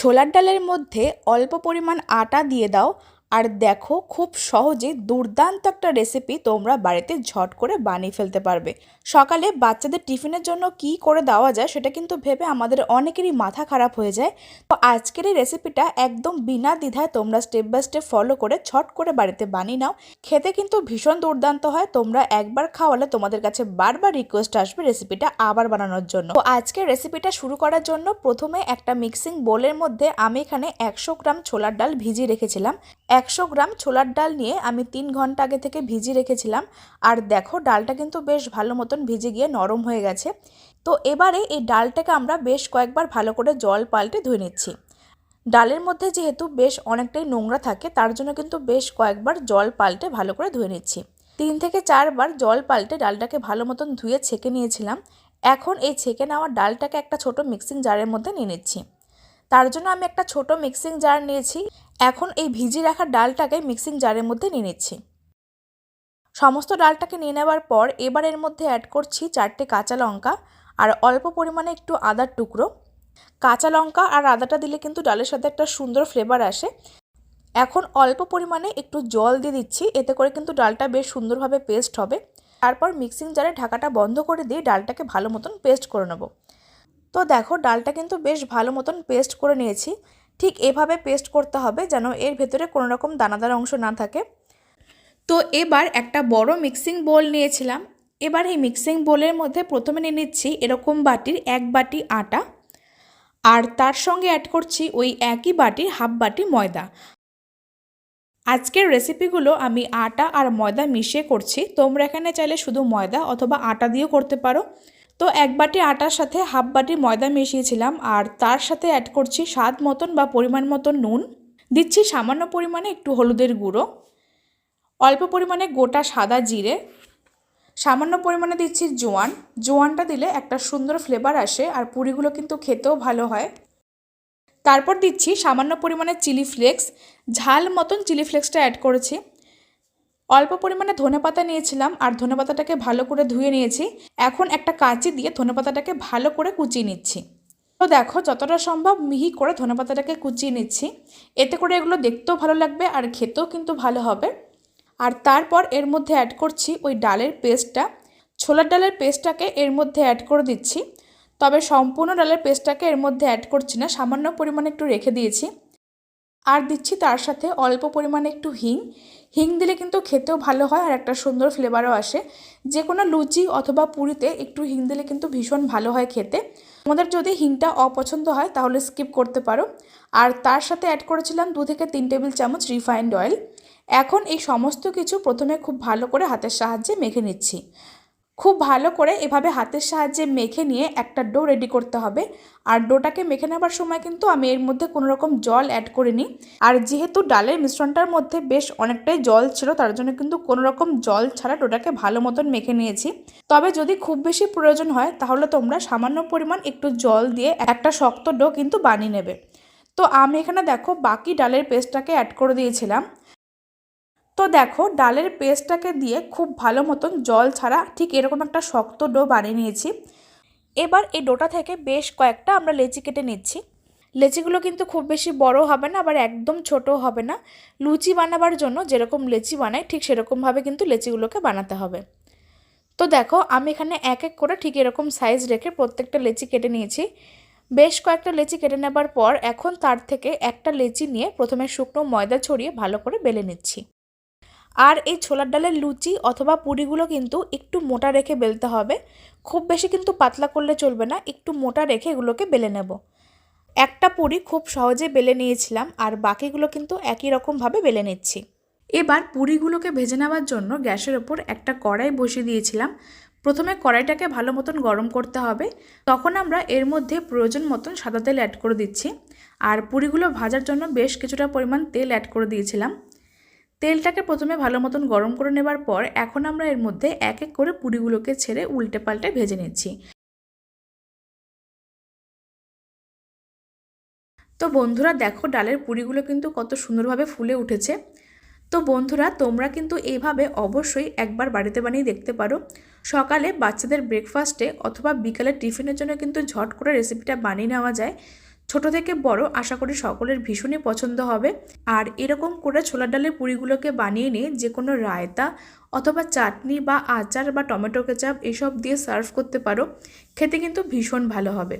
ছোলার ডালের মধ্যে অল্প পরিমাণ আটা দিয়ে দাও আর দেখো, খুব সহজে দুর্দান্ত একটা রেসিপি তোমরা বাড়িতে ঝট করে বানিয়ে ফেলতে পারবে। সকালে বাচ্চাদের টিফিনের জন্য কি করে দেওয়া যায় সেটা কিন্তু ভেবে আমাদের অনেকেরই মাথা খারাপ হয়ে যায়। তো আজকের এই রেসিপিটা একদম বিনা দ্বিধায় তোমরা স্টেপ বাই স্টেপ ফলো করে ছট করে বাড়িতে বানিয়ে নাও। খেতে কিন্তু ভীষণ দুর্দান্ত হয়। তোমরা একবার খাওয়ালে তোমাদের কাছে বারবার রিকোয়েস্ট আসবে রেসিপিটা আবার বানানোর জন্য। তো আজকের রেসিপিটা শুরু করার জন্য প্রথমে একটা মিক্সিং বোলের মধ্যে আমি এখানে একশো গ্রাম ছোলার ডাল ভিজিয়ে রেখেছিলাম। একশো গ্রাম ছোলার ডাল নিয়ে আমি তিন ঘণ্টা আগে থেকে ভিজিয়ে রেখেছিলাম। আর দেখো, ডালটা কিন্তু বেশ ভালো মতন ভিজে গিয়ে নরম হয়ে গেছে। তো এবারে এই ডালটাকে আমরা বেশ কয়েকবার ভালো করে জল পাল্টে ধুয়ে নিচ্ছি। ডালের মধ্যে যেহেতু বেশ অনেকটাই নোংরা থাকে, তার জন্য কিন্তু বেশ কয়েকবার জল পাল্টে ভালো করে ধুয়ে নিচ্ছি। তিন থেকে চারবার জল পাল্টে ডালটাকে ভালো মতন ধুয়ে ছেঁকে নিয়েছিলাম। এখন এই ছেঁকে নেওয়া ডালটাকে একটা ছোট মিক্সিং জারের মধ্যে নিয়ে নিচ্ছি। তার জন্য আমি একটা ছোট মিক্সিং জার নিয়েছি। এখন এই ভিজিয়ে রাখা ডালটাকে মিক্সিং জারের মধ্যে নিয়ে নিচ্ছি। সমস্ত ডালটাকে নিয়ে নেওয়ার পর এবার এর মধ্যে অ্যাড করছি চারটে কাঁচা লঙ্কা আর অল্প পরিমাণে একটু আদার টুকরো। কাঁচা লঙ্কা আর আদাটা দিলে কিন্তু ডালের সাথে একটা সুন্দর ফ্লেভার আসে। এখন অল্প পরিমাণে একটু জল দিয়ে দিচ্ছি, এতে করে কিন্তু ডালটা বেশ সুন্দরভাবে পেস্ট হবে। তারপর মিক্সিং জারে ঢাকাটা বন্ধ করে দিয়ে ডালটাকে ভালো মতন পেস্ট করে নেব। তো দেখো, ডালটা কিন্তু বেশ ভালো মতন পেস্ট করে নিয়েছি। ঠিক এভাবে পেস্ট করতে হবে যেন এর ভেতরে কোনো রকম দানাদার অংশ না থাকে। তো এবার একটা বড় মিক্সিং বোল নিয়েছিলাম। এবার এই মিক্সিং বোলের মধ্যে প্রথমে নিয়ে নিচ্ছি এরকম বাটির এক বাটি আটা আর তার সঙ্গে অ্যাড করছি ওই একই বাটির হাফ বাটি ময়দা। আজকের রেসিপিগুলো আমি আটা আর ময়দা মিশিয়ে করছি। তোমরা এখানে চাইলে শুধু ময়দা অথবা আটা দিয়েও করতে পারো। তো এক বাটি আটার সাথে হাফ বাটি ময়দা মিশিয়েছিলাম আর তার সাথে অ্যাড করছি স্বাদ মতন বা পরিমাণ মতন নুন। দিচ্ছি সামান্য পরিমাণে একটু হলুদের গুঁড়ো, অল্প পরিমাণে গোটা সাদা জিরে, সামান্য পরিমাণে দিচ্ছি জোয়ান। জোয়ানটা দিলে একটা সুন্দর ফ্লেভার আসে আর পুরিগুলো কিন্তু খেতেও ভালো হয়। তারপর দিচ্ছি সামান্য পরিমাণে চিলি ফ্লেক্স ঝাল মতন চিলি ফ্লেক্সটা অ্যাড করেছি। অল্প পরিমাণে ধনেপাতা নিয়েছিলাম আর ধনেপাতাটাকে ভালো করে ধুয়ে নিয়েছি। এখন একটা কাঁচি দিয়ে ধনেপাতাটাকে ভালো করে কুচিয়ে নিচ্ছি। তো দেখো যতটা সম্ভব মিহি করে ধনেপাতাটাকে কুচিয়ে নিচ্ছি। এতে করে এগুলো দেখতেও ভালো লাগবে আর খেতেও কিন্তু ভালো হবে। আর তারপর এর মধ্যে অ্যাড করছি ওই ডালের পেস্টটা। ছোলার ডালের পেস্টটাকে এর মধ্যে অ্যাড করে দিচ্ছি। তবে সম্পূর্ণ ডালের পেস্টটাকে এর মধ্যে অ্যাড করছি না, সামান্য পরিমাণে একটু রেখে দিয়েছি। আর দিচ্ছি তার সাথে অল্প পরিমাণে একটু হিং। হিং দিলে কিন্তু খেতেও ভালো হয় আর একটা সুন্দর ফ্লেভারও আসে। যে কোনো লুচি অথবা পুরিতে একটু হিং দিলে কিন্তু ভীষণ ভালো হয় খেতে। তোমাদের যদি হিংটা অপছন্দ হয় তাহলে স্কিপ করতে পারো। আর তার সাথে অ্যাড করেছিলাম দু থেকে তিন টেবিল চামচ রিফাইন্ড অয়েল এখন এই সমস্ত কিছু প্রথমে খুব ভালো করে হাতের সাহায্যে মেখে নিচ্ছি। খুব ভালো করে এভাবে হাতের সাহায্যে মেখে নিয়ে একটা ডো রেডি করতে হবে। আর ডোটাকে মেখে নেবার সময় কিন্তু আমি এর মধ্যে কোনো রকম জল অ্যাড করিনি। আর যেহেতু ডালের মিশ্রণটার মধ্যে বেশ অনেকটাই জল ছিল, তার জন্য কিন্তু কোনো রকম জল ছাড়া ডোটাকে ভালো মতন মেখে নিয়েছি। তবে যদি খুব বেশি প্রয়োজন হয়, তাহলে তোমরা সামান্য পরিমাণ একটু জল দিয়ে একটা শক্ত ডো কিন্তু বানিয়ে নেবে। তো আমি এখানে দেখো বাকি ডালের পেস্টটাকে অ্যাড করে দিয়েছিলাম। তো দেখো, ডালের পেস্টটাকে দিয়ে খুব ভালো মতন জল ছাড়া ঠিক এরকম একটা শক্ত ডো বানিয়ে নিয়েছি। এবার এই ডোটা থেকে বেশ কয়েকটা আমরা লেচি কেটে নিচ্ছি। লেচিগুলো কিন্তু খুব বেশি বড় হবে না, আবার একদম ছোট হবে না। লুচি বানাবার জন্য যেরকম লেচি বানাই, ঠিক সেরকমভাবে কিন্তু লেচিগুলোকে বানাতে হবে। তো দেখো, আমি এখানে এক এক করে ঠিক এরকম সাইজ রেখে প্রত্যেকটা লেচি কেটে নিয়েছি। বেশ কয়েকটা লেচি কেটে নেবার পর এখন তার থেকে একটা লেচি নিয়ে প্রথমে শুকনো ময়দা ছড়িয়ে ভালো করে বেলে নিচ্ছি। আর এই ছোলার ডালের লুচি অথবা পুরিগুলো কিন্তু একটু মোটা রেখে বেলতে হবে। খুব বেশি কিন্তু পাতলা করলে চলবে না, একটু মোটা রেখে এগুলোকে বেলে নেব। একটা পুরি খুব সহজে বেলে নিয়েছিলাম আর বাকিগুলো কিন্তু একই রকমভাবে বেলে নিচ্ছি। এবার পুরিগুলোকে ভেজে নেওয়ার জন্য গ্যাসের ওপর একটা কড়াই বসিয়ে দিয়েছিলাম। প্রথমে কড়াইটাকে ভালো মতন গরম করতে হবে। তখন আমরা এর মধ্যে প্রয়োজন মতন সাদা তেল অ্যাড করে দিচ্ছি। আর পুরিগুলো ভাজার জন্য বেশ কিছুটা পরিমাণ তেল অ্যাড করে দিয়েছিলাম। তেলটাকে প্রথমে ভালো মতন গরম করে নেবার পর এখন আমরা এর মধ্যে এক এক করে পুরিগুলোকে ছেড়ে উল্টে পাল্টে ভেজে নিচ্ছি। তো বন্ধুরা দেখো ডালের পুরিগুলো কিন্তু কত সুন্দরভাবে ফুলে উঠেছে। তো বন্ধুরা তোমরা কিন্তু এইভাবে অবশ্যই একবার বাড়িতে বানিয়ে দেখতে পারো। সকালে বাচ্চাদের ব্রেকফাস্টে অথবা বিকালে টিফিনের জন্য কিন্তু ঝট করে রেসিপিটা বানিয়ে নেওয়া যায়। ছোট থেকে বড় আশা করি সকলের ভীষণই পছন্দ হবে। আর এরকম করে ছোলার ডালের পুরিগুলোকে বানিয়ে নিয়ে যে কোনো রায়তা অথবা চাটনি বা আচার বা টমেটো কেচাপ এসব দিয়ে সার্ভ করতে পারো। খেতে কিন্তু ভীষণ ভালো হবে।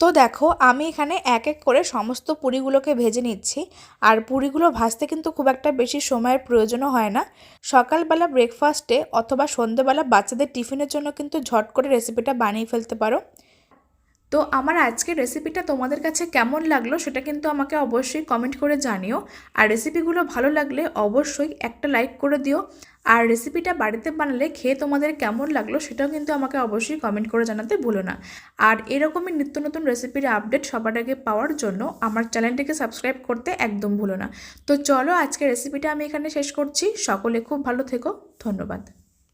তো দেখো, আমি এখানে এক এক করে সমস্ত পুরিগুলোকে ভেজে নিচ্ছি। আর পুরিগুলো ভাজতে কিন্তু খুব একটা বেশি সময়ের প্রয়োজনও হয় না। সকালবেলা ব্রেকফাস্টে অথবা সন্ধেবেলা বাচ্চাদের টিফিনের জন্য কিন্তু ঝট করে রেসিপিটা বানিয়ে ফেলতে পারো। তো আমার আজকের রেসিপিটা তোমাদের কাছে কেমন লাগল সেটা কিন্তু আমাকে অবশ্যই কমেন্ট করে জানিও। আর রেসিপিগুলো ভালো লাগলে অবশ্যই একটা লাইক করে দিও। আর রেসিপিটা বাড়িতে বানালে খেয়ে তোমাদের কেমন লাগল সেটাও কিন্তু আমাকে অবশ্যই কমেন্ট করে জানাতে ভুলো না। আর এরকমই নিত্য নতুন রেসিপির আপডেট সবার আগে পাওয়ার জন্য আমার চ্যানেলটিকে সাবস্ক্রাইব করতে একদম ভুলো না। তো চলো আজকের রেসিপিটা আমি এখানে শেষ করছি। সকলে খুব ভালো থেকো। ধন্যবাদ।